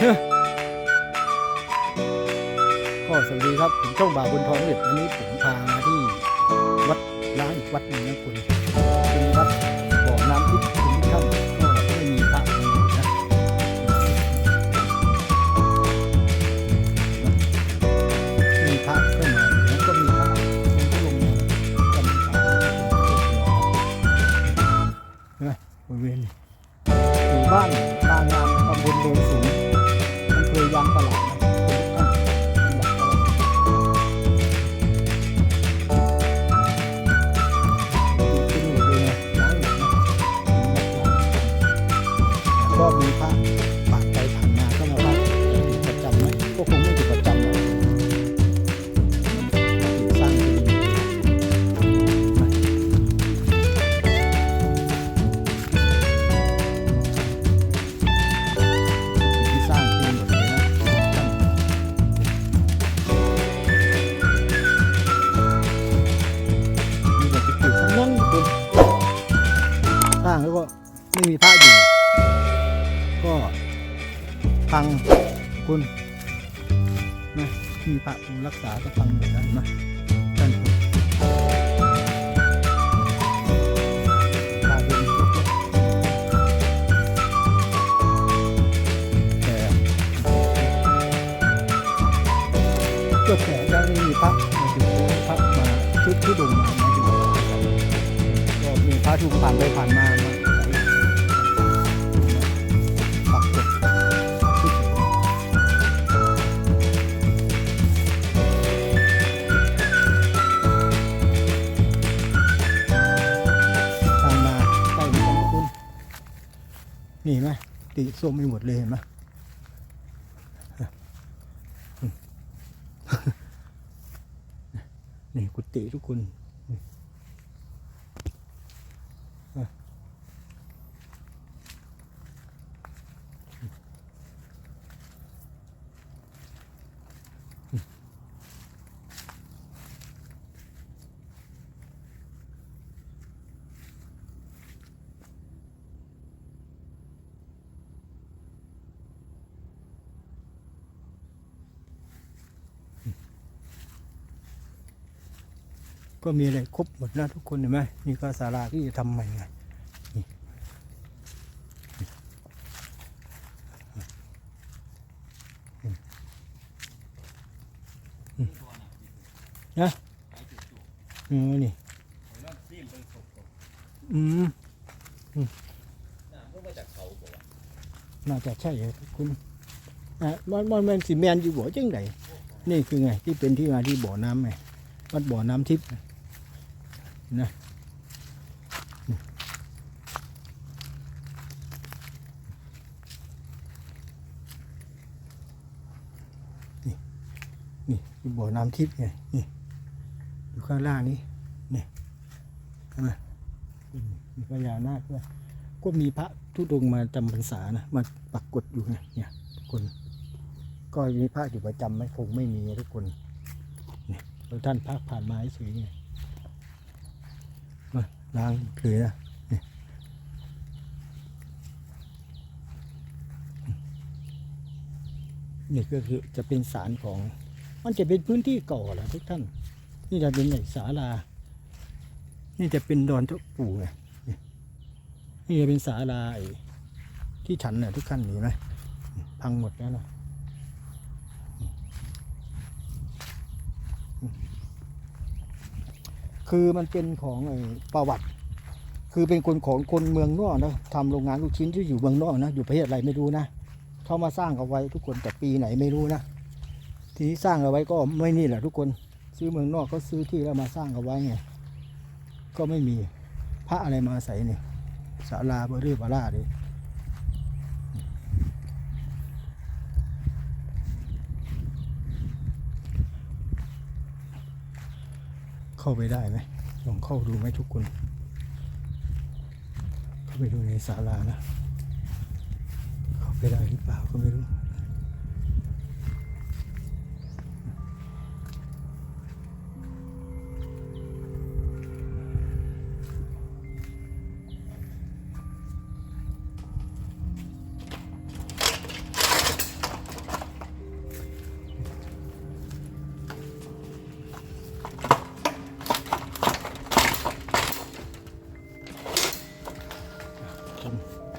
ก็สวัสดีครับ ผมช่องบ่าวบนทองเวทวันนี้ผมพามาที่วัดล้างอีกวัดหนึ่งนะคุณเป็นวัดบ่อน้ำทิพย์คุณท่านก็ไม่มีพระองค์อยู่นะมีพระก็มาแล้วก็มีพระองค์ก็ลงมาจำพรรษาเห็นไหมบริเวณหมู่บ้านนางงามตำบลโดนสู ไม่มีพระอยู่ ก็พังคุณนะมีพระรักษาก็พังเหมดแล้วเห็นไหมท่านผู้พาเดินยกเลยแต่ก็แต่ยังไม่มีพระมาถึงพระมาชุดชุดดงมามาถึงก็มีพระทุกผ่านไปผ่านมา นี่ไหมตีส้มไม่หมดเลยเห็นไหมนี่กุฏิทุกคน ก็มีอะไรครบหมดนะทุกคนเห็นไหมนี่ก็ศาลาที่จะทำใหม่ไงนี่อืมนะเออนี่อืมน่าจะใช่เหรอคุณอะมันมันมันสีแมนอยู่บ่อจังไดนี่คือไงที่เป็นที่มาที่บ่อน้ำไงวัดบ่อน้ำทิพย์ นะนี่นี่บ่อน้ำทิพย์ไงนี่อยู่ข้างล่างนี้นี่เห็นไหมมีพญานาคด้วยก็มีพระทุดงมาจำพรรษานะมาปักกดอยู่ไงเนี่ยทุกคน ก็มีพระอยู่ประจำไหมคงไม่มีทุกคนแล้วท่านพักผ่านมาเฉยๆไง ล้างเลยนะนี่ก็คือจะเป็นศาลของ มันจะเป็นพื้นที่เก่าแหละทุกท่าน นี่จะเป็นไอ้ศาลา นี่จะเป็นดอนเจ้าปู่ไงนี่จะเป็นศาลาที่ฉันน่ะทุกท่านเห็นไหมพังหมดแล้วนะ คือมันเป็นของอประวัติ คือเป็นคนของคนเมืองนอกนะทำโรงงานลูกชิ้นที่อยู่เมืองนอกนะอยู่ประเทศอะไรไม่รู้นะเขามาสร้างเอาไว้ทุกคนแต่ปีไหนไม่รู้นะทีนี้สร้างเอาไว้ก็ไม่นี่แหละทุกคนซื้อเมืองนอกเขาซื้อที่แล้วมาสร้างเอาไว้ไงก็ไม่มีพระอะไรมาใส่นี่ศาลาเบอร์เบาร่าเลย เข้าไปได้ไหมลองเข้าดูไหมทุกคน เข้าไปดูในศาลานะ เข้าไปได้หรือเปล่าก็ไม่รู้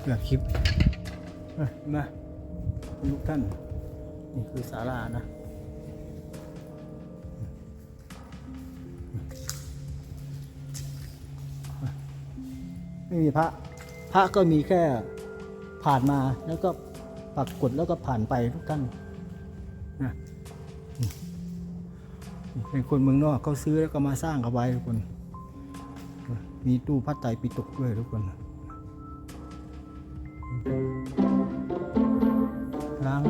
ผื่อคลิปมาทุกท่านนี่คือศาลานะไม่มีพระ พระก็มีแค่ผ่านมาแล้วก็ปรากฏแล้วก็ผ่านไปทุกท่านนะเป็นคนเมืองนอกเขาซื้อแล้วก็มาสร้างเอาไว้ทุกคน มีตู้พระไตรปิฎกด้วยทุกคน ล้าง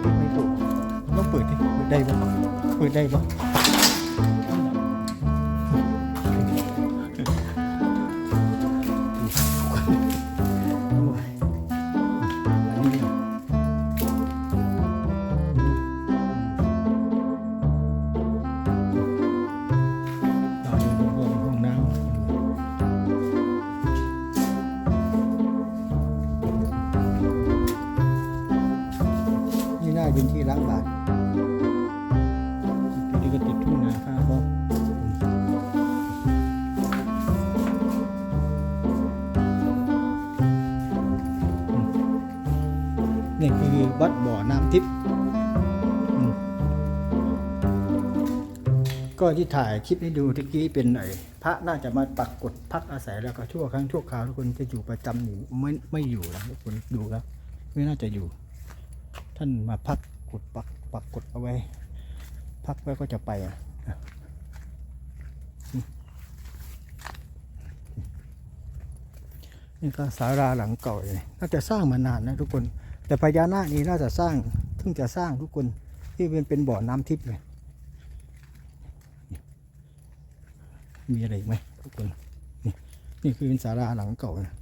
เปิดที่ไม่ถูกต้องเปิดที่เปิดได้ปะเปิดได้ปะ นี่คือวัดบ่อน้ำทิพย์ก็ที่ถ่ายคลิปให้ดูตะกี้เป็นไอ้พระน่าจะมาปักกดพักอาศัยแล้วก็ชั่วครั้งชั่วคราวทุกคนจะอยู่ประจำอยู่ไม่ไม่อยู่แล้วทุกคนดูครับ ไม่น่าจะอยู่ ท่านมาพักกดปักปักกดเอาไว้ พักไว้ก็จะไปอะนี่ก็ศาลาหลังเก่าเลยน่าจะสร้างมานานนะทุกคน แต่พญานาคนี้น่าจะสร้างเพิ่งจะสร้างทุกคนที่เป็นเป็นบ่อน้ำทิพย์เลยมีอะไรอีกไหมทุกคนนี่นี่คือเป็นศาลาหลังเก่านะ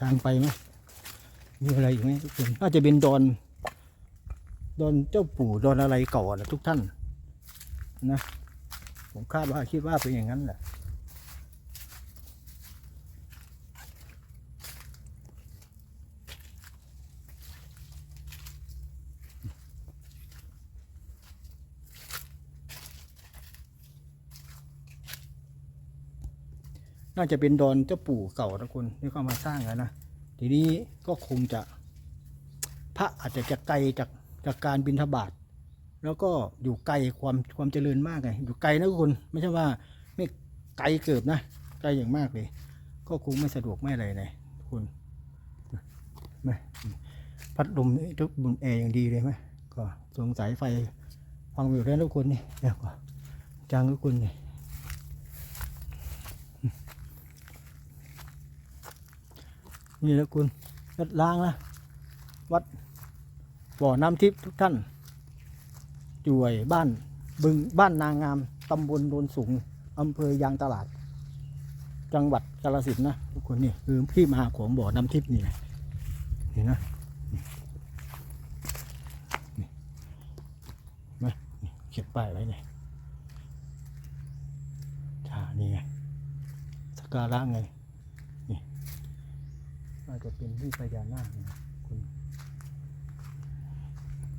ทางไปไหมมีอะไรอีกไหมทุกคนน่าจะเป็นดอน ดอนเจ้าปู่ดอนอะไรเก่านะทุกท่าน นะผมคาดว่าคิดว่าเป็นอย่างนั้นแหละน่าจะเป็นดอนเจ้าปู่เก่านะคุณที่เขามาสร้างแล้วนะ ทีนี้ก็คงจะ พระอาจจะจะไกลจากจากการบินทบาท แล้วก็อยู่ไกลความความเจริญมากไงอยู่ไกลนะคุณไม่ใช่ว่าไม่ไกลเกิบนะไกลอย่างมากเลย ก็คงไม่สะดวกไม่อะไรเลยคุณไม่พัดลมนี่ทุกบุญแอร์อย่างดีเลยไหมก็สงสัยไฟฟังอยู่แล้วทุกคนนี่เดี๋ยวก่อนจางทุกคนนี่นี่แหละคุณวัดล้างนะวัดบ่อน้ำทิพย์ทุกท่าน อยู่บ้านบึงบ้านนางงามตำบลโนนสูงอำเภอยางตลาด จังหวัดกาฬสินนะทุกคนนี่คือที่มาของบ่อน้ำทิพย์นี่แหละนี่นะนี่นี่มเขียนป้ายไว้เนี่ยอ่านี่ไงสการะไงน่าจะเป็นที่พญานาคนะคุณ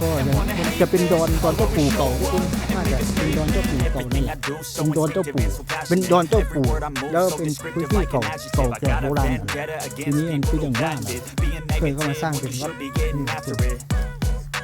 ก็ยังมันจะเป็นดอนดอนเจ้าปู่เก่าทุกคนน่าจะเป็นดอนเจ้าปู่เก่านั่นแหละเป็นดอนเจ้าปู่เป็นดอนเจ้าปู่แล้วเป็นพื้นที่เก่าเก่าแก่โบราณนั่นแหละทีนี้มันคืออย่างว่าน่ะเคยเข้ามาสร้างเป็นวัด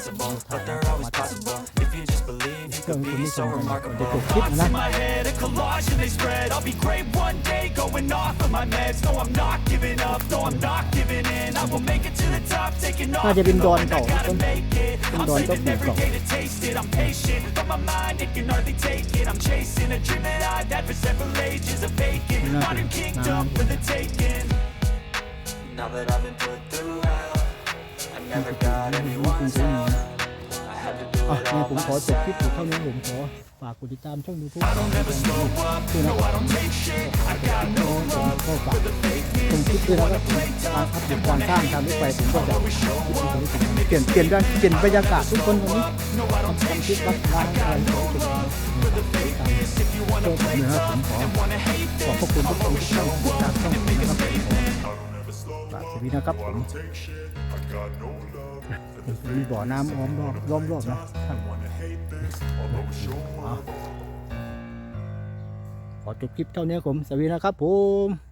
but they're always possible. If you just believe, you could be so remarkable. Thoughts in my head, a collage and they spread. I'll be great one day, going off of my meds. No, I'm not giving up, no, I'm not giving in. I will make it to the top, taking off. น่าจะเป็นดอน knowing I เก่า gotta make it. เป็น I'm ดอนเจ้า saving ปู่ every เก่า day to taste it. I'm patient, but my mind it can hardly take it. I'm chasing a dream that I've had for several ages. A vacant Nothing. modern kingdom for the taking. Now that I've been put through hell, อะ it นี่ผมขอจบคลิปอยู่เท่านี้ผมขอฝากกดติดตามช่องยูทูบ I don't ever slow up, no, I don't take shit. I got no ผมก็ฝาก for the fakeness. ตรงคลิปด้วยนะครับการพัฒนาการสร้างทางรถไฟผมก็จะเปลี่ยนเปลี่ยนด้วยเปลี่ยนบรรยากาศทุกคนวันนี้ทำคลิปวัดร้านอะไรกคนตามโชคนะครับผมขอขอบพระคุณทุกคนที่ติดตามช่องผมนะครับ ฝากชีวิตนะครับผมมีบ่อน้ำอ้อมรอบล้อมรอบนะท่านขอจบคลิปเท่านี้ครับผมสวีนะครับผม